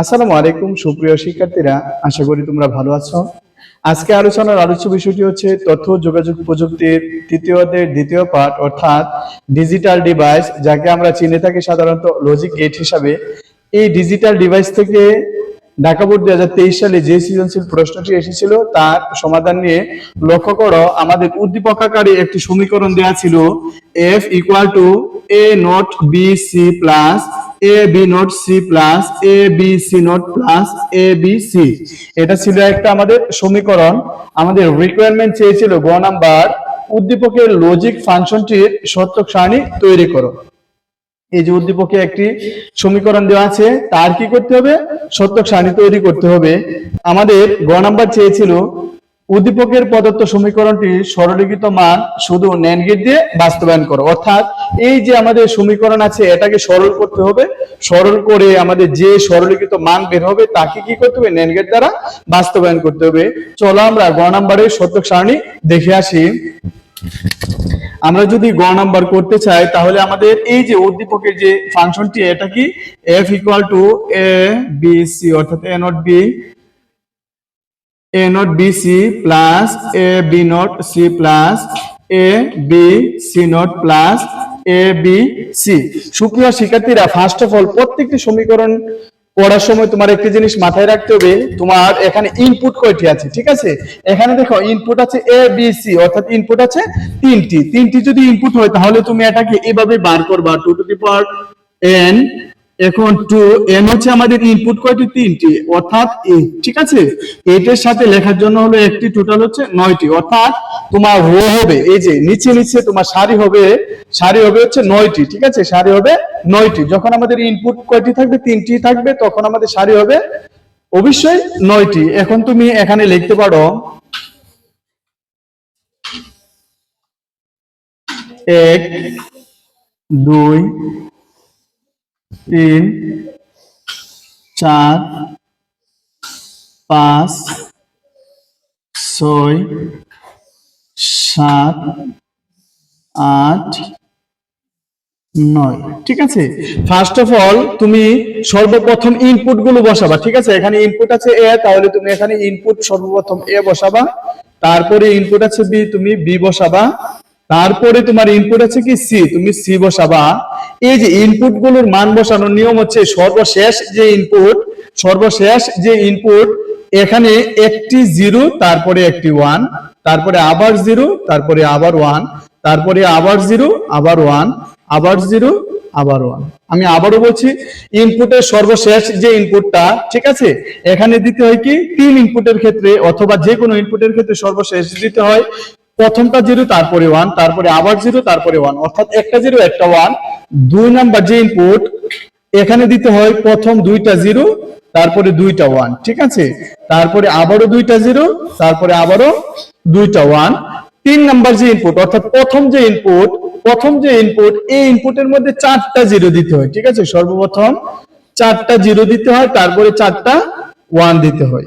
আসসালামু আলাইকুম, সুপ্রিয় শিক্ষার্থীরা। আশা করি তোমরা ভালো আছো। আজকে আলোচনার আলোচ্য বিষয়টি হচ্ছে তথ্য যোগাযোগ প্রযুক্তির তৃতীয় অধ্যায়ের দ্বিতীয় পাঠ, অর্থাৎ ডিজিটাল ডিভাইস, যাকে আমরা চিনে থাকি সাধারণত লজিক গেট হিসাবে। এই ডিজিটাল ডিভাইস থেকে ঢাকা বোর্ড দুই হাজার তেইশ সালে যে সৃজনশীল প্রশ্নটি এসেছিল, তার সমাধান নিয়ে লক্ষ্য করো, আমাদের উদ্দীপকাকারে একটি সমীকরণ দেওয়া ছিল F equal to A not B C plus A B not C plus A B C not plus A B C এটা ছিল একটা আমাদের সমীকরণ। আমাদের রিকোয়ারমেন্ট চেয়েছিল গ নাম্বার, উদ্দীপকের লজিক ফাংশনটির সত্যক সারণী তৈরি করো। এই যে উদ্দীপকে একটি সমীকরণ দেওয়া আছে, তার কি করতে হবে? সত্যক সারণী তৈরি করতে হবে। আমাদের গ নাম্বার চেয়েছিল উদ্দীপকের প্রদত্ত সমীকরণটি সরলীকৃত মান শুধু ন্যান গেট দিয়ে বাস্তবায়ন করো। অর্থাৎ এই যে আমাদের সমীকরণ আছে, এটাকে সরল করতে হবে। সরল করে আমাদের যে সরলীকৃত মান বের হবে, তাকে কি করতে হবে? ন্যান গেট দ্বারা বাস্তবায়ন করতে হবে। চলো আমরা গ নাম্বারের সত্যক সারণী দেখে আসি। আমরা যদি গ নাম্বার করতে চাই, তাহলে আমাদের এই যে উদ্দীপকের যে ফাংশনটি এটা কি F equal to A B C অর্থাৎ A not B not B C plus A B not C plus A B C not plus A B C সুপ্রিয় শিক্ষার্থীরা ফার্স্ট অফ অল প্রত্যেকটি সমীকরণ পড়ার সময় তোমার একটি জিনিস মাথায় রাখতে হবে, তোমার এখানে ইনপুট কয়টি আছে, ঠিক আছে? এখানে দেখো ইনপুট আছে এ বি সি অর্থাৎ ইনপুট আছে তিনটি। তিনটি যদি ইনপুট হয়, তাহলে তুমি এটাকে এভাবে বার করবা। Two to the power N এখন টু এন হচ্ছে আমাদের ইনপুট কয়টি? তিনটি। অর্থাৎ eight, ঠিক আছে? এইটের সাথে লেখার জন্য হলো একটি টোটাল হচ্ছে নয়টি। অর্থাৎ তোমার রো হবে এই যে নিচে নিচে তোমার সারি হবে সারি হবে হচ্ছে নয়টি ঠিক আছে? সারি হবে নয়টি। যখন আমাদের ইনপুট কয়টি থাকবে? তিনটি থাকবে তখন আমাদের সারি হবে অবশ্যই নয়টি। এখন তুমি এখানে লিখতে পারো এক দুই তিন, চার, পাঁচ, ছয়, সাত, আট, নয়। ঠিক আছে? ফার্স্ট অফ অল তুমি সর্বপ্রথম ইনপুটগুলো বসাবা, ঠিক আছে? এখানে ইনপুট আছে এ তাহলে তুমি এখানে ইনপুট সর্বপ্রথম এ বসাবা, তারপরে ইনপুট আছে বি তুমি বি বসাবা, তারপরে তোমার ইনপুট আছে কি সি তুমি সি বসাবা। এই যে ইনপুটগুলোর মান বসানোর নিয়ম হচ্ছে সর্বশেষ যে ইনপুট সর্বশেষ যে ইনপুট এখানে একটি জিরো তারপরে একটি ওয়ান তারপরে আবার জিরো তারপরে আবার ওয়ান তারপরে আবার জিরো আবার ওয়ান আবার জিরো আবার ওয়ান আমি আবারও বলছি ইনপুটের সর্বশেষ যে ইনপুটটা ঠিক আছে? এখানে দিতে হয় কি? তিন ইনপুটের ক্ষেত্রে অথবা যে কোনো ইনপুটের ক্ষেত্রে সর্বশেষ দিতে হয়। প্রথমটা জিরো, তারপরে ওয়ান তারপরে আবার জিরো, তারপরে ওয়ান অর্থাৎ একটা জিরো, একটা ওয়ান দুই নাম্বার যে ইনপুট এখানে দিতে হয় প্রথম দুইটা জিরো, তারপরে দুইটা ওয়ান ঠিক আছে? তারপরে আবারও দুইটা জিরো, তারপরে আবারও দুইটা ওয়ান তিন নাম্বার যে ইনপুট অর্থাৎ প্রথম যে ইনপুট প্রথম যে ইনপুট এই ইনপুটের মধ্যে চারটা জিরো দিতে হয়, ঠিক আছে? সর্বপ্রথম চারটা জিরো দিতে হয়, তারপরে চারটা ওয়ান দিতে হয়।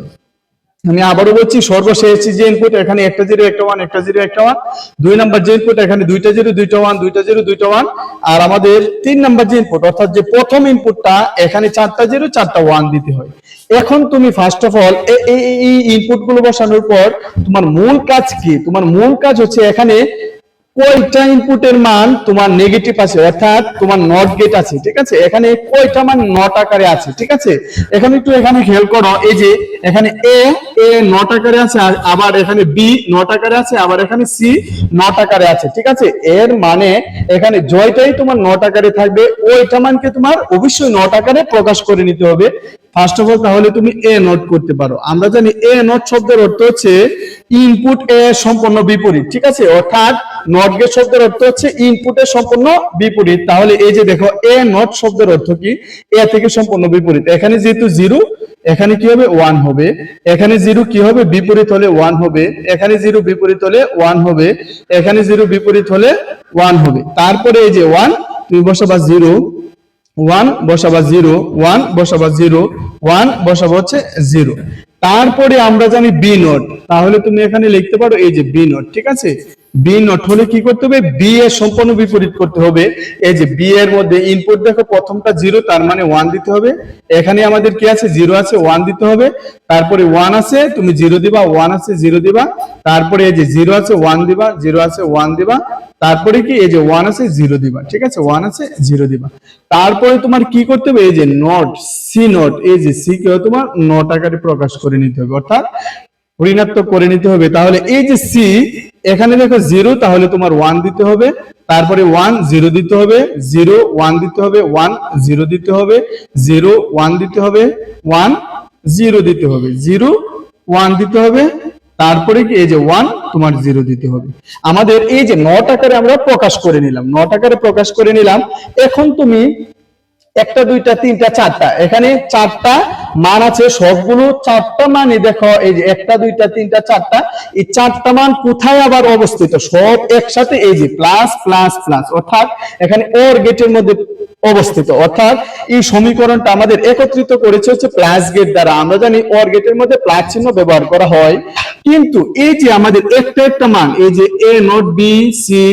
আমি আবারও বলছি, সর্বশেষ যে ইনপুট এখানে একটা জিরো, একটা ওয়ান একটা জিরো, একটা ওয়ান দুই নাম্বার যে ইনপুট এখানে দুইটা জিরো, দুইটা ওয়ান দুইটা জিরো, দুইটা ওয়ান আর আমাদের তিন নাম্বার যে ইনপুট অর্থাৎ যে প্রথম ইনপুটটা এখানে চারটা জিরো, চারটা ওয়ান দিতে হয়। এখন তুমি ফার্স্ট অফ অল এই ইনপুটগুলো বসানোর পর, তোমার মূল কাজ কি? তোমার মূল কাজ হচ্ছে এখানে কয়টা ইনপুটের মান তোমার নেগেটিভ আছে? অর্থাৎ তোমার নট গেট আছে, ঠিক আছে? এখানে কয়টা মান নট আকারে আছে, ঠিক আছে? এখানে একটু এখানে খেয়াল করো, এই যে এখানে এ এ নট আকারে আছে আবার এখানে বি নট আকারে আছে, আবার এখানে সি নট আকারে আছে, ঠিক আছে? এর মানে এখানে জয়টাই তোমার নট আকারে থাকবে, ওইটা মানকে তোমার অবশ্যই নট আকারে প্রকাশ করে নিতে হবে। ফার্স্ট অফ অল তাহলে তুমি এ নোট করতে পারো। আমরা জানি এ নোট শব্দের অর্থ হচ্ছে ইনপুট এ সম্পূর্ণ বিপরীত, ঠিক আছে? অর্থাৎ নট গেট শব্দের অর্থ হচ্ছে ইনপুটের সম্পূর্ণ বিপরীত। তাহলে এই যে দেখো এ নট শব্দের অর্থ কি? এ থেকে সম্পূর্ণ বিপরীত। এখানে যেহেতু জিরো এখানে কি হবে? ওয়ান হবে। এখানে জিরো কি হবে? বিপরীত হলে ওয়ান হবে। এখানে জিরো বিপরীত হলে ওয়ান হবে। এখানে জিরো বিপরীত হলে ওয়ান হবে। তারপরে এই যে ওয়ান তুমি বসাবা জিরো ওয়ান বসাবা জিরো, ওয়ান বসাবা জিরো, ওয়ান বসাবা হচ্ছে জিরো। তারপরে আমরা জানি বি নোট। তাহলে তুমি এখানে লিখতে পারো এই যে বি নোট, ঠিক আছে? বি নট হলে কি করতে হবে? বি এর সম্পূর্ণ বিপরীত করতে হবে। এই যে বি এর মধ্যে ইনপুট দেখো, প্রথমটা জিরো তার মানে ওয়ান দিতে হবে। এখানে আমাদের কি আছে? জিরো আছে ওয়ান দিতে হবে। তারপরে ওয়ান আছে, তুমি জিরো দিবা ওয়ান আছে জিরো দিবা। তারপরে এই যে জিরো আছে ওয়ান দিবা জিরো আছে ওয়ান দিবা। তারপরে কি? এই যে ওয়ান আছে জিরো দিবা। ঠিক আছে? ওয়ান আছে জিরো দিবা। তারপরে তোমার কি করতে হবে? এই যে নট সি নট এই যে সি কে তোমার নট আকারে প্রকাশ করে নিতে হবে। অর্থাৎ ঋণাত্মক করে নিতে হবে। তাহলে এই যে সি এখানে দেখো জিরো, তাহলে তোমার ওয়ান দিতে হবে। তারপরে ওয়ান জিরো দিতে হবে। জিরো ওয়ান দিতে হবে। ওয়ান জিরো দিতে হবে। জিরো ওয়ান দিতে হবে। ওয়ান জিরো দিতে হবে। জিরো ওয়ান দিতে হবে। তারপরে কি এই যে ওয়ান তোমার জিরো দিতে হবে। আমাদের এই যে নট আকারে আমরা প্রকাশ করে নিলাম, নট আকারে প্রকাশ করে নিলাম। এখন তুমি একটা, দুইটা, তিনটা, চারটা। এখানে চারটা মান আছে, সবগুলো চারটা মানে দেখো, এই যে একটা, দুইটা, তিনটা, চারটা। এই চারটা মান কোথায় আবার অবস্থিত? সব একসাথে, এই যে প্লাস প্লাস প্লাস অর্থাৎ এখানে ওর গেটের মধ্যে অবস্থিত। অর্থাৎ এই সমীকরণটা আমাদের একত্রিত করেছে হচ্ছে প্লাস গেট দ্বারা। আমরা জানি ওর গেটের মধ্যে প্লাস চিহ্ন ব্যবহার করা হয়। কিন্তু এই যে আমাদের একটা একটা মান, এই যে A not B C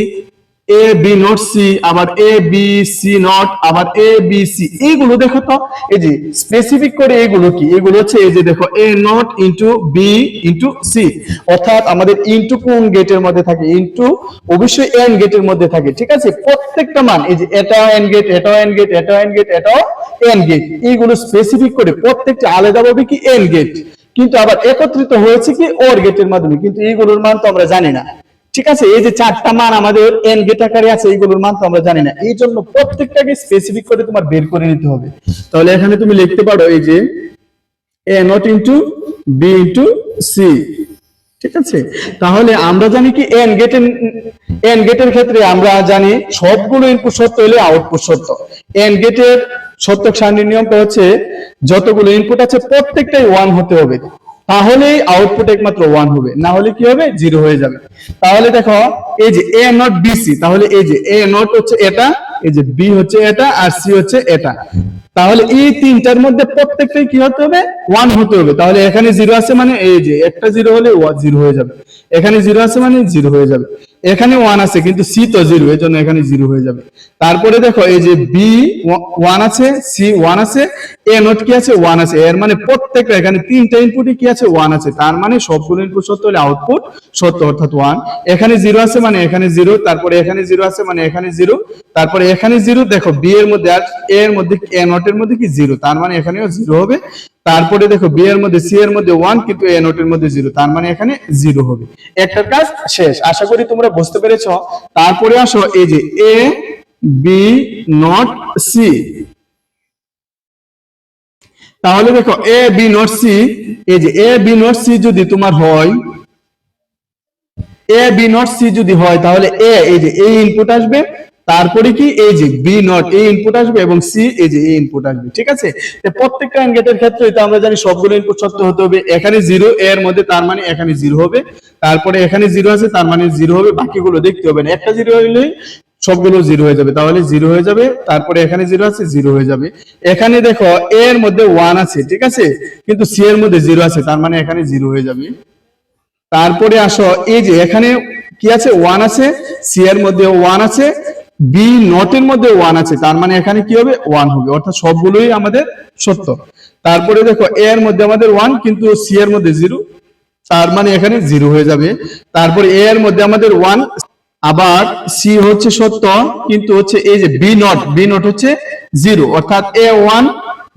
A B not C আবার এ বি সি নট আবার এ বি সি এইগুলো দেখো তো, এই যে স্পেসিফিক করে এগুলো কি? এগুলো হচ্ছে এই যে দেখো A not into B into C অর্থাৎ আমাদের ইন্টু কোন গেটের মধ্যে থাকে? ইন্টু অবশ্যই এন গেটের মধ্যে থাকে, ঠিক আছে? প্রত্যেকটা মান, এই যে এটাও এন গেট এটাও এন গেট এটাও এন গেট এটাও এন গেট এইগুলো স্পেসিফিক করে প্রত্যেকটা আলাদাভাবে কি এন গেট কিন্তু আবার একত্রিত হয়েছে কি ওর গেটের মাধ্যমে, কিন্তু এইগুলোর মান তো আমরা জানি না। ঠিক আছে? এই যে চারটা মান আমাদের এন গেট আকারে আছে, এইগুলোর মান তো আমরা জানি না। এই জন্য প্রত্যেকটাকে স্পেসিফিক করে তোমার বের করে নিতে হবে। তাহলে এখানে তুমি লিখতে পারো এই যে A not into B into C ঠিক আছে? তাহলে আমরা জানি কি এন গেটের এন গেটের ক্ষেত্রে আমরা জানি সবগুলো ইনপুট সত্য হলে আউটপুট সত্য। এন গেটের সত্য সারণীর নিয়মটা হচ্ছে, যতগুলো ইনপুট আছে, প্রত্যেকটাই ওয়ান হতে হবে। তাহলেই আউটপুট একমাত্র ওয়ান হবে। না হলে কি হবে? জিরো হয়ে যাবে। তাহলে দেখো, এই যে এ নট বিসি তাহলে এই যে এ নট হচ্ছে এটা, এই যে বি হচ্ছে এটা, আর সি হচ্ছে এটা। তাহলে এই তিনটার মধ্যে প্রত্যেকটাই কি হতে হবে? ওয়ান হতে হবে। তাহলে এখানে জিরো আছে মানে এই যে, একটা জিরো হলে জিরো হয়ে যাবে। এখানে জিরো আছে মানে জিরো হয়ে যাবে। এখানে ওয়ান আছে, কিন্তু সি তো জিরো এর জন্য এখানে জিরো হয়ে যাবে। তারপরে দেখো, এই যে বি ওয়ান আছে সি ওয়ান আছে এ নোট কি আছে? ওয়ান আছে। এর মানে প্রত্যেকটা, এখানে তিনটা ইনপুটই কি আছে? ওয়ান আছে। তার মানে সবগুলো ইনপুট সত্য হলে আউটপুট সত্য, অর্থাৎ ওয়ান এখানে জিরো আছে মানে এখানে জিরো তারপরে এখানে জিরো আছে মানে এখানে জিরো তারপরে এখানে জিরো দেখো বি এর মধ্যে আর এর মধ্যে এ নটের মধ্যে কি জিরো তার মানে এখানেও জিরো হবে। তারপরে দেখো বি এর মধ্যে সি এর মধ্যে ওয়ান কিন্তু এ নোটের মধ্যে জিরো তার মানে এখানে জিরো হবে। একটার কাজ শেষ, আশা করি তোমরা বুঝতে পেরেছ। তারপরে আসো এই যে এ বি নট সি তাহলে দেখো এ বি নট সি এই যে এ বি নট সি যদি তোমার হয় এ বি নট সি যদি হয়, তাহলে এ এই যে এই ইনপুট আসবে তারপরে কি, এই যে বি নট এই ইনপুট আসবে এবং সি এই যে এই ইনপুট আসবে, ঠিক আছে? প্রত্যেকটা এন্ড গেটের ক্ষেত্রে তো আমরা জানি সবগুলো ইনপুট সত্য হতে হবে, এখানে জিরো এর মধ্যে তার মানে এখানে জিরো হবে, তারপরে এখানে জিরো আছে, তার মানে জিরো হবে, বাকিগুলো দেখতে হবে না। একটা জিরো হইলেই সবগুলো জিরো হয়ে যাবে, তাহলে জিরো হয়ে যাবে, তারপরে এখানে জিরো আছে জিরো হয়ে যাবে। এখানে দেখো এ এর মধ্যে ওয়ান আছে, ঠিক আছে? কিন্তু সি এর মধ্যে জিরো আছে, তার মানে এখানে জিরো হয়ে যাবে। তারপরে আসো, এই যে এখানে কি আছে? ওয়ান আছে সি এর মধ্যে ওয়ান আছে বি নটের মধ্যে ওয়ান আছে, তার মানে এখানে কি হবে? ওয়ান হবে। অর্থাৎ সবগুলোই আমাদের সত্য। তারপরে দেখো এ এর মধ্যে আমাদের ওয়ান কিন্তু সি এর মধ্যে জিরো তার মানে এখানে জিরো হয়ে যাবে। তারপরে এ এর মধ্যে আমাদের ওয়ান আবার সি হচ্ছে সত্য, কিন্তু হচ্ছে এই যে বি নট বি নট হচ্ছে জিরো অর্থাৎ এ ওয়ান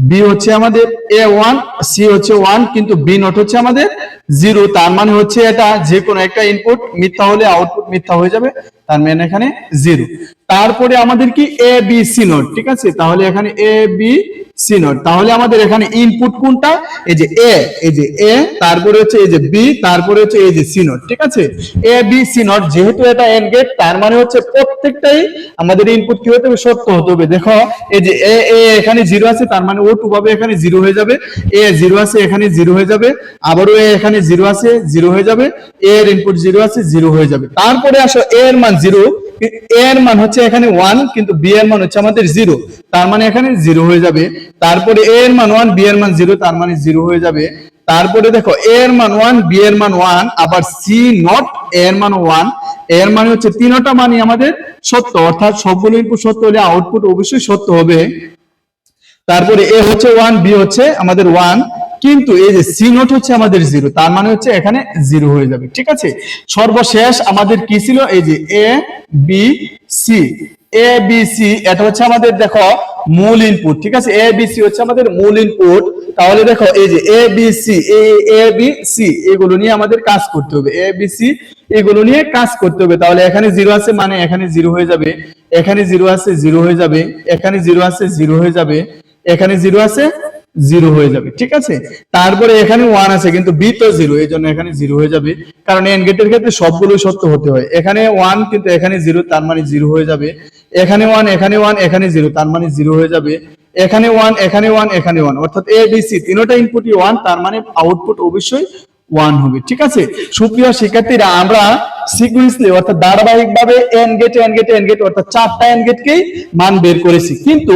বি হচ্ছে আমাদের এ ওয়ান সি হচ্ছে ওয়ান কিন্তু বি নট হচ্ছে আমাদের জিরো তার মানে হচ্ছে এটা যে কোনো একটা ইনপুট মিথ্যা হলে আউটপুট মিথ্যা হয়ে যাবে। তার মানে এখানে জিরো তারপরে আমাদের কি এ বি সি নোট ঠিক আছে? তাহলে এখানে এ বি সি নোট তাহলে আমাদের এখানে ইনপুট কোনটা? এই যে এ এই যে এ তারপরে হচ্ছে এই যে বি তারপরে হচ্ছে এই যে সি নোট ঠিক আছে? এ বি সি নোট যেহেতু এটা এন গেট তার মানে হচ্ছে প্রত্যেকটাই আমাদের ইনপুট কি হতে হবে? সত্য হতে হবে। দেখো, এই যে এ এ এখানে জিরো আছে, তার মানে ও টু ভাবে এখানে জিরো হয়ে যাবে। এ জিরো আছে, এখানে জিরো হয়ে যাবে। আবারও এ এখানে জিরো আছে জিরো হয়ে যাবে। এ এর ইনপুট জিরো আছে জিরো হয়ে যাবে। তারপরে আসো এ এর মান জিরো এর মান হচ্ছে এখানে ওয়ান কিন্তু বি এর মান হচ্ছে আমাদের জিরো তার মানে এখানে জিরো হয়ে যাবে। তারপরে এ এর মান ওয়ান বি এর মান জিরো তার মানে জিরো হয়ে যাবে। তারপরে দেখো এ এর মান ওয়ান বি এর মান ওয়ান আবার সি নট এ এর মান ওয়ানের মানে হচ্ছে তিনটা মানই আমাদের সত্য, অর্থাৎ সবগুলো ইনপুট সত্য হলে আউটপুট অবশ্যই সত্য হবে। তারপরে এ হচ্ছে ওয়ান বি হচ্ছে আমাদের ওয়ান কিন্তু এই যে সি নোট হচ্ছে আমাদের জিরো তার মানে হচ্ছে এখানে জিরো হয়ে যাবে, ঠিক আছে? সর্বশেষ আমাদের কি ছিল? এই যে A B C A B C এটা হচ্ছে আমাদের, দেখো, মূল ইনপুট ঠিক আছে? এ বি সি হচ্ছে আমাদের মূল ইনপুট তাহলে দেখো, এই যে A B C A B C এগুলো নিয়ে আমাদের কাজ করতে হবে। এ বি সি এগুলো নিয়ে কাজ করতে হবে। তাহলে এখানে জিরো আছে মানে এখানে জিরো হয়ে যাবে। এখানে জিরো আছে জিরো হয়ে যাবে। এখানে জিরো আছে জিরো হয়ে যাবে। এখানে জিরো আছে জিরো হয়ে যাবে, ঠিক আছে? তারপরে এখানে ওয়ান আছে, কিন্তু বি তো জিরো এই জন্য এখানে জিরো হয়ে যাবে। কারণ এন গেটের ক্ষেত্রে সবগুলো সত্য হতে হয়। এখানে ওয়ান কিন্তু এখানে জিরো তার মানে জিরো হয়ে যাবে। এখানে ওয়ান এখানে ওয়ান এখানে জিরো তার মানে জিরো হয়ে যাবে। এখানে ওয়ান এখানে ওয়ান এখানে ওয়ান অর্থাৎ এ বি সি তিনটা ইনপুটই ওয়ান তার মানে আউটপুট অবশ্যই ওয়ান হবে, ঠিক আছে? সুপ্রিয় শিক্ষার্থীরা, আমরা সিকুয়েন্সলি অর্থাৎ ধারাবাহিকভাবে and gate and gate and gate অর্থাৎ চারটা এন গেটকেই মান বের করেছি। কিন্তু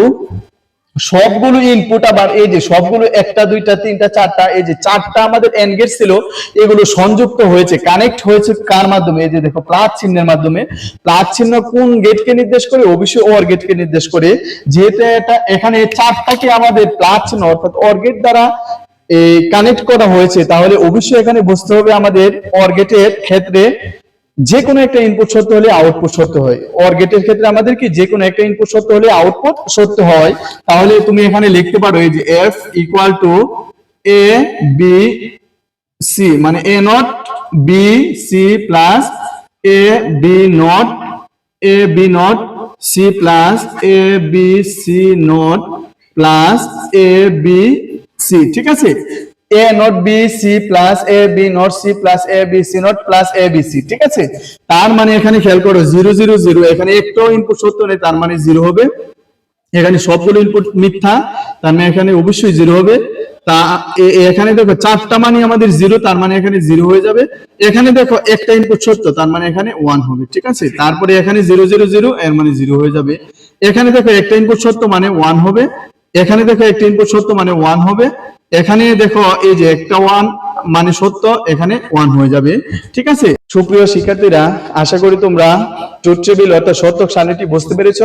সবগুলো ইনপুট আবার এই যে সবগুলো একটা, দুইটা, তিনটা, চারটা, এই যে চারটা আমাদের এন গেট ছিল, এগুলো সংযুক্ত হয়েছে কানেক্ট হয়েছে কার মাধ্যমে? এই যে দেখো, প্লাস চিহ্নের মাধ্যমে। প্লাস চিহ্ন কোন গেটকে নির্দেশ করে? অবশ্যই ওর গেটকে নির্দেশ করে। যেহেতু এটা এখানে চারটাকে আমাদের প্লাস চিহ্ন অর্থাৎ ওর গেট দ্বারা কানেক্ট করা হয়েছে, তাহলে অবশ্যই এখানে বুঝতে হবে আমাদের অর গেটের ক্ষেত্রে যে কোনো একটা ইনপুট সত্য হলে আউটপুট সত্য হয়। অর গেটের ক্ষেত্রে আমাদের কি যে কোনো একটা ইনপুট সত্য হলে আউটপুট সত্য হয়, তাহলে তুমি এখানে লিখতে পারো এই যে F equal to A B C মানে A not B C plus A B not A B not C plus A B C not plus A B C ঠিক আছে? A not B C plus A B not C plus A B C not plus A B C ঠিক আছে? তার মানে এখানে খেয়াল করো zero zero zero. এখানে একটু ইনপুট সত্য নেই, তার মানে জিরো হবে। এখানে সবগুলো ইনপুট মিথ্যা, তার মানে এখানে অবশ্যই জিরো হবে। তা এখানে দেখো চারটা মানে আমাদের জিরো, তার মানে এখানে জিরো হয়ে যাবে। এখানে দেখো একটা ইনপুট সত্য, তার মানে এখানে ওয়ান হবে, ঠিক আছে? তারপরে এখানে জিরো জিরো জিরো, এর মানে জিরো হয়ে যাবে। এখানে দেখো একটা ইনপুট সত্য মানে ওয়ান হবে। এখানে দেখো একটা ইনপুট সত্য মানে ওয়ান হবে। এখানে দেখো, এই যে একটা ওয়ান মানে সত্য, এখানে ওয়ান হয়ে যাবে। ঠিক আছে? সুপ্রিয় শিক্ষার্থীরা, আশা করি তোমরা ট্রুথ অর্থাৎ সত্যক সারণীটি বুঝতে পেরেছ।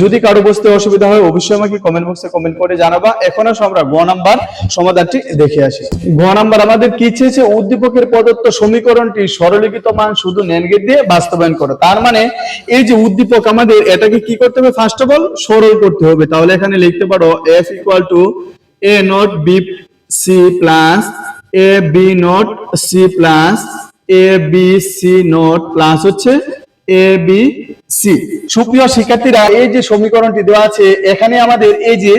যদি কারও বুঝতে অসুবিধা হয়, অবশ্যই আমাকে কমেন্ট বক্সে কমেন্ট করে জানাবা। এখন আসো আমরা গ নাম্বার সমাধানটি দেখে আসি। গ নাম্বার, আমাদের কি চেয়েছে? উদ্দীপকের প্রদত্ত সমীকরণটি সরলীকৃত মান শুধু নেনগেট দিয়ে বাস্তবায়ন করো। তার মানে এই যে উদ্দীপক আমাদের, এটাকে কি করতে হবে? ফার্স্ট অফ অল সরল করতে হবে। তাহলে এখানে লিখতে পারো F equal to A not B C plus A B not C plus A B C not plus হচ্ছে এ বি সি সুপ্রিয় শিক্ষার্থীরা, এই যে সমীকরণটি দেওয়া আছে, এখানে আমাদের এই যে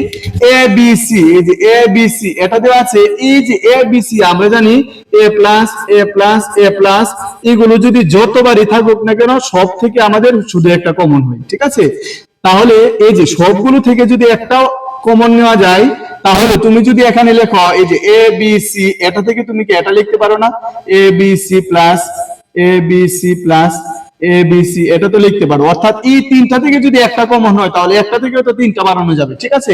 এ বি সি এই যে এ বি সি এটা দেওয়া আছে, এই যে এ বি সি আমরা জানি A plus A plus A plus এগুলো যদি যতবারই থাকুক না কেন, সব থেকে আমাদের শুধু একটা কমন হয়, ঠিক আছে? তাহলে এই যে সবগুলো থেকে যদি একটা কমন নেওয়া যায় তাহলে তুমি যদি এখানে লেখো এই যে এ বি সি এটা থেকে তুমি কি এটা লিখতে পারো না A B C plus A B C plus A B C এটা তো লিখতে পারো অর্থাৎ এই তিনটা থেকে যদি একটা কমন হয় তাহলে একটা থেকে তো তিনটা বানানো যাবে ঠিক আছে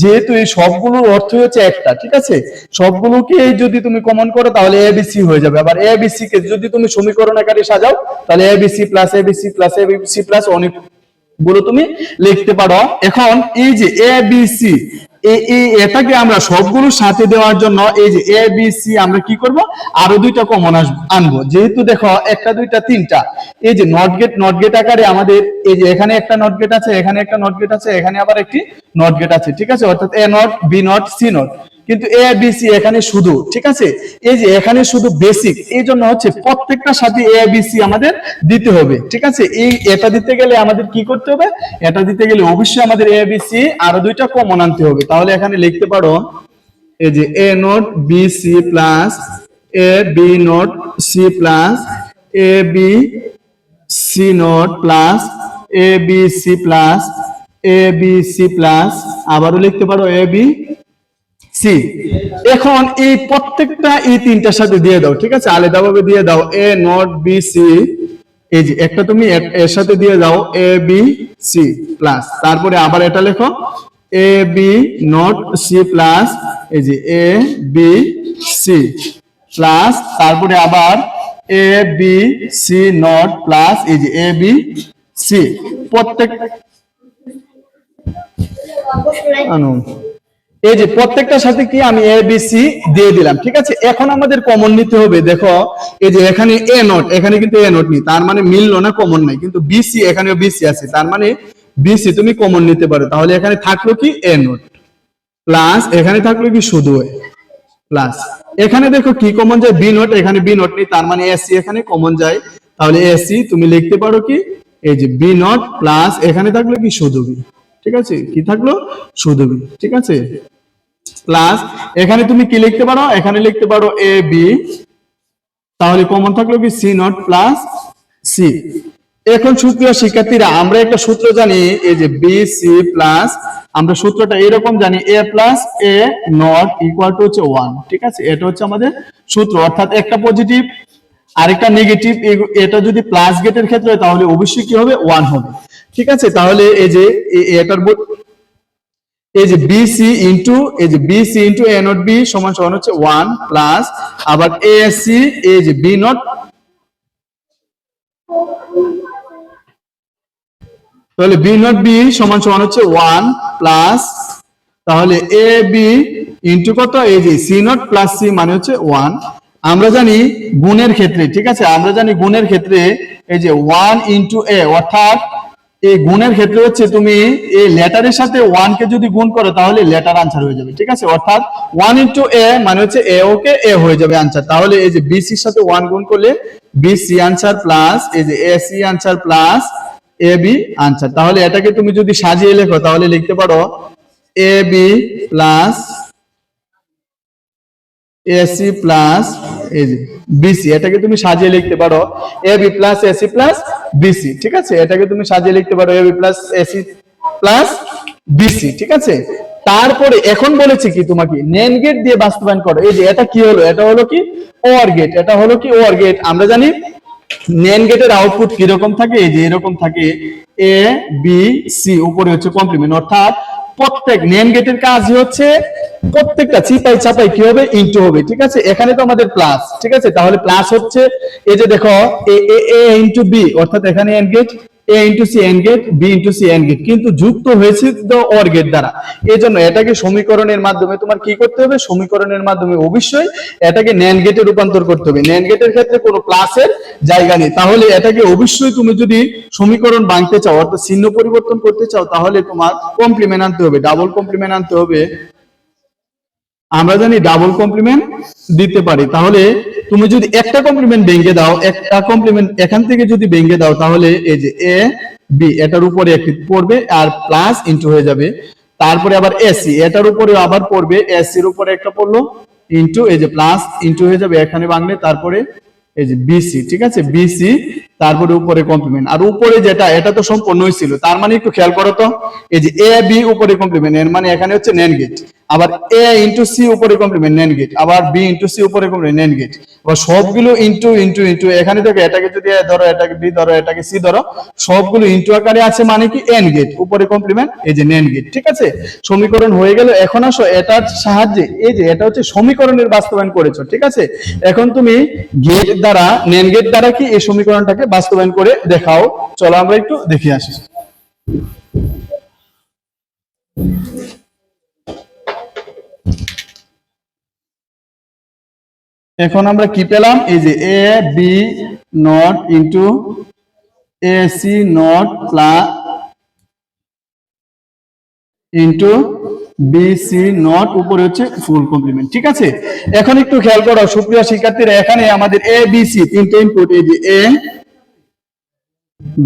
যেহেতু এই সবগুলোর অর্থ হচ্ছে একটা ঠিক আছে সবগুলোকে যদি তুমি কমন করো তাহলে এ বি সি হয়ে যাবে আবার এ বি সি কে যদি তুমি সমীকরণ আকারে সাজাও তাহলে A B C plus A B C plus A B C plus অনেকগুলো তুমি লিখতে পারো এখন এই যে এ বি সি এটাকে আমরা সবগুলোর সাথে দেওয়ার জন্য এই যে এ বি সি আমরা কি করব? আরও দুইটা কমন আনব। যেহেতু দেখো, একটা, দুইটা, তিনটা। এই যে নট গেট নট গেট আকারে আমাদের এই যে এখানে একটা নট গেট আছে, এখানে একটা নট গেট আছে, এখানে আবার একটি নট গেট আছে, ঠিক আছে? অর্থাৎ A not B not C not কিন্তু এ বি এখানে শুধু, ঠিক আছে? এই যে এখানে শুধু বেসিক এই জন্য হচ্ছে প্রত্যেকটার সাথে এ বি আমাদের দিতে হবে, ঠিক আছে? এই এটা দিতে গেলে আমাদের কি করতে হবে? এটা দিতে গেলে অবশ্যই আমাদের এ বি আরও দুইটা কমন আনতে হবে। তাহলে এখানে লিখতে পারো, এই যে A not B C plus A B not C plus A B C not plus A B C plus A B C plus আবারও লিখতে পারো এ বি সি এখন এই প্রত্যেকটা এই তিনটার সাথে দিয়ে দাও, ঠিক আছে? আলাদাভাবে দিয়ে দাও এ নট বি সি এই যে, একটা তুমি এর- সাথে দিয়ে দাও এ বি সি প্লাস তারপরে আবার এটা লেখো A B not C plus এই যে এ বি সি প্লাস তারপরে আবার A B C not plus এই যে এ বি সি প্রত্যেক। এই যে প্রত্যেকটার সাথে কি আমি এ বি সি দিয়ে দিলাম, ঠিক আছে? এখন আমাদের কমন নিতে হবে, দেখো, এই যে এখানে এ নোট এখানে কিন্তু এ নোট নেই, তার মানে মিললো না কমন নাই, কিন্তু বি বিসি এখানেও বিসি আছে, তার মানে বিসি তুমি কমন নিতে পারো, তাহলে এখানে থাকল কি এ নোট প্লাস এখানে থাকল কি শুধু এ প্লাস এখানে দেখো কি কমন যায় বি নোট এখানে বি নোট নেই, তার মানে এসি এখানে কমন যায়, তাহলে এসি তুমি লিখতে পারো কি, এই যে বি নট প্লাস এখানে থাকল কি শুধু বি ঠিক আছে? কি থাকল? শুধু বি ঠিক আছে? প্লাস এখানে তুমি কি লিখতে পারো? এখানে লিখতে পারো এ বি তাহলে কমন থাকল কি? সি নট প্লাস সি এখন সুপ্রিয় শিক্ষার্থীরা, আমরা একটা সূত্র জানি, এই যে বি সি প্লাস আমরা সূত্রটা এরকম জানি A plus A not equal to হচ্ছে ওয়ান ঠিক আছে? এটা হচ্ছে আমাদের সূত্র, অর্থাৎ একটা পজিটিভ আরেকটা নেগেটিভ এটা যদি প্লাস গেটের ক্ষেত্রে হয়, তাহলে অবশ্যই কি হবে? ওয়ান হবে। ঠিক আছে? তাহলে এই যে এটার এই যে বিসি ইন্টু এই যে BC into A not B সমান সমান হচ্ছে ওয়ান প্লাস আবার এসি এই যে বি নট তাহলে বি নট বি সমান সমান হচ্ছে ওয়ান প্লাস তাহলে এ বি ইন্টু কত? এই যে সি নট প্লাস সি মানে হচ্ছে ওয়ান আমরা জানি গুণের ক্ষেত্রে, ঠিক আছে? আমরা জানি গুণের ক্ষেত্রে এই যে ওয়ান ইন্টু এ অর্থাৎ এই গুণের ক্ষেত্রে হচ্ছে তুমি এই লেটারের সাথে ওয়ান কে যদি গুণ করো, তাহলে লেটার আনসার হয়ে যাবে, ঠিক আছে? অর্থাৎ ওয়ান ইন্টু এ মানে হচ্ছে এ ওকে এ হয়ে যাবে আনসার তাহলে এই যে বিসির সাথে ওয়ান গুণ করলে বিসি আনসার প্লাস এই যে A C answer plus A B answer তাহলে এটাকে তুমি যদি সাজিয়ে লেখো, তাহলে লিখতে পারো A B plus AC plus BC এটাকে তুমি সাজিয়ে লিখতে পারো। A B plus AC plus BC ঠিক আছে? এটাকে তুমি সাজিয়ে লিখতে পারো A B plus AC plus BC ঠিক আছে? তারপরে এখন বলেছি কি তোমাকে নেন গেট দিয়ে বাস্তবায়ন করো। এই যে, এটা কি হলো? এটা হলো কি? ওয়ার গেট এটা হলো কি? ওয়ার গেট আমরা জানি নেন গেটের আউটপুট কীরকম থাকে? এই যে, এরকম থাকে এ বি সি উপরে হচ্ছে কমপ্লিমেন্ট অর্থাৎ প্রত্যেক নেন গেটের কাজই হচ্ছে প্রত্যেকটা চিপাই চাপাই কি হবে ইনটু হবে, ঠিক আছে? এখানে তো আমাদের প্লাস ঠিক আছে? তাহলে প্লাস হচ্ছে এই যে দেখো, এ এ ইনটু বি অর্থাৎ এখানে and gate A into C and gate B into C and gate কিন্তু যুক্ত হয়েছে তো অর গেট দ্বারা। এই জন্য এটাকে সমীকরণের মাধ্যমে তোমার কি করতে হবে? সমীকরণের মাধ্যমে অবশ্যই এটাকে ন্যান গেটে রূপান্তর করতে হবে। ন্যান গেটের ক্ষেত্রে কোনো প্লাসের জায়গা নেই। তাহলে এটাকে অবশ্যই তুমি যদি সমীকরণ ভাঙতে চাও, অর্থাৎ চিহ্ন পরিবর্তন করতে চাও, তাহলে তোমার কমপ্লিমেন্ট আনতে হবে। ডাবল কমপ্লিমেন্ট আনতে হবে। আমরা জানি ডাবল কমপ্লিমেন্ট দিতে পারি। তাহলে তুমি যদি একটা কমপ্লিমেন্ট ভেঙে দাও, একটা কমপ্লিমেন্ট এখান থেকে যদি ভেঙে দাও, তাহলে এই যে এ বি এটার উপরে একটি পড়বে আর প্লাস ইন্টু হয়ে যাবে। তারপরে আবার এসি এটার উপরে আবার পড়বে এসির উপরে একটা পড়ল ইন্টু এই যে প্লাস ইন্টু হয়ে যাবে এখানে বাংলে, তারপরে এই যে বিসি ঠিক আছে? বিসি তারপরে উপরে কমপ্লিমেন্ট আর উপরে যেটা, এটা তো সম্পূর্ণই ছিল। তার মানে একটু খেয়াল করো তো, এই যে এ বি উপরে কমপ্লিমেন্ট এর মানে এখানে হচ্ছে নেন গেট আবার এ ইন্টু সি উপরে কমপ্লিমেন্ট নেন গেট আবার বি ইন্টু সি উপরে কমপ্লিমেন্ট নেন গেট আবার সবগুলো ইন্টু ইন্টু ইন্টু এখানে দেখো, এটাকে যদি ধরো, এটাকে বি ধরো, এটাকে সি ধরো, সবগুলো ইন্টু আকারে আছে মানে কি? এন গেট উপরে কমপ্লিমেন্ট এই যে নেন গেট ঠিক আছে? সমীকরণ হয়ে গেল, এখন আসো, এটার সাহায্যে, এই যে এটা হচ্ছে সমীকরণের বাস্তবায়ন করেছ, ঠিক আছে? এখন তুমি গেট দ্বারা নেন গেট দ্বারা কি এই সমীকরণটাকে বাস্তবায়ন করে দেখাও? চলো আমরা একটু দেখে আসি। এখন আমরা কি পেলাম? এই যে A B not into A C not plus into B C not উপরে হচ্ছে ফুল কমপ্লিমেন্ট ঠিক আছে? এখন একটু খেয়াল করো, সুপ্রিয় শিক্ষার্থীরা, এখানে আমাদের এ বি সি তিনটে ইনপুট এই যে এ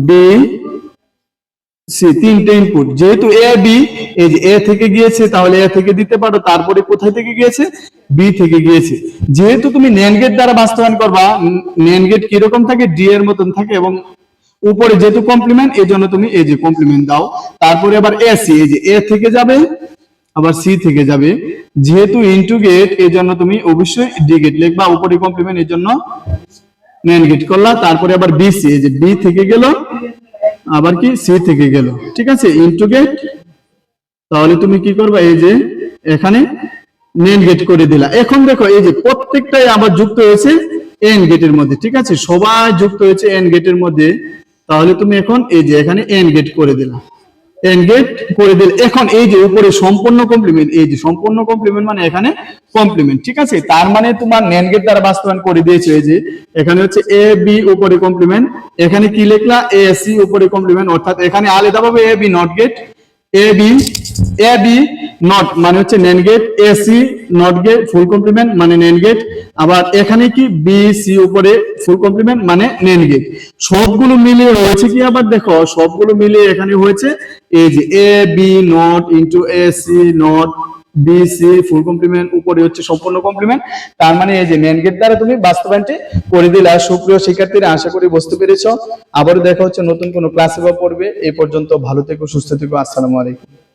বি সি, তিনটে ইনপুট যেহেতু এ বি এই যে এ থেকে গিয়েছে, তাহলে এ থেকে দিতে পারো, তারপরে কোথায় থেকে গিয়েছে? বি থেকে গিয়েছে। যেহেতু তুমি নেন গেট দ্বারা বাস্তবায়ন করবা নেন গেট কীরকম থাকে? ডি এর মতন থাকে এবং উপরে যেহেতু কমপ্লিমেন্ট এই জন্য তুমি এই যে কমপ্লিমেন্ট দাও। তারপরে আবার এ সি এই যে এ থেকে যাবে, আবার সি থেকে যাবে। যেহেতু ইনটু গেট এই জন্য তুমি অবশ্যই ডি গেট লিখবা, উপরে কমপ্লিমেন্ট এর জন্য নেন গেট করলা। তারপরে আবার বি সি এই যে বি থেকে গেল। আবার কি সি থেকে গেল। ঠিক আছে ইনটু গেট তাহলে তুমি কি করবা, এই যে এখানে নেন গেট করে দিলা। এখন দেখো, এই যে প্রত্যেকটাই আবার যুক্ত হয়েছে এন গেটের মধ্যে। ঠিক আছে, সবাই যুক্ত হয়েছে এন গেটের মধ্যে। তাহলে তুমি এখন এই যে এখানে এন গেট করে দিলা। এন গেট করে দিল। এখন এই যে উপরে সম্পূর্ণ কমপ্লিমেন্ট এই যে সম্পূর্ণ কমপ্লিমেন্ট মানে এখানে কমপ্লিমেন্ট ঠিক আছে? তার মানে তোমার নেন গেট দ্বারা বাস্তবায়ন করে দিয়েছে এই যে। এখানে হচ্ছে এ বি উপরে কমপ্লিমেন্ট এখানে কি লিখলা? এ সি উপরে কমপ্লিমেন্ট অর্থাৎ এখানে আলাদাভাবে A B not gate A B A B not মানে হচ্ছে nand gate A C not gate full complement মানে নেন গেট আবার এখানে কি বি সি উপরে ফুল কমপ্লিমেন্ট মানে নেন গেট সবগুলো মিলিয়ে হয়েছে কি আবার? দেখো, সবগুলো মিলিয়ে এখানে হয়েছে এই যে A B not into A C not B full complement উপরে হচ্ছে সম্পূর্ণ কমপ্লিমেন্ট তার মানে এই যে মেন গেট দ্বারা তুমি বাস্তবায়নটি করে দিলে। আর সুপ্রিয় শিক্ষার্থীরা, আশা করি বুঝতে পেরেছ। আবারও দেখা হচ্ছে নতুন কোনো ক্লাসে বা পড়বে এই পর্যন্ত ভালো থেকো, সুস্থ থেকো। আসসালামু আলাইকুম।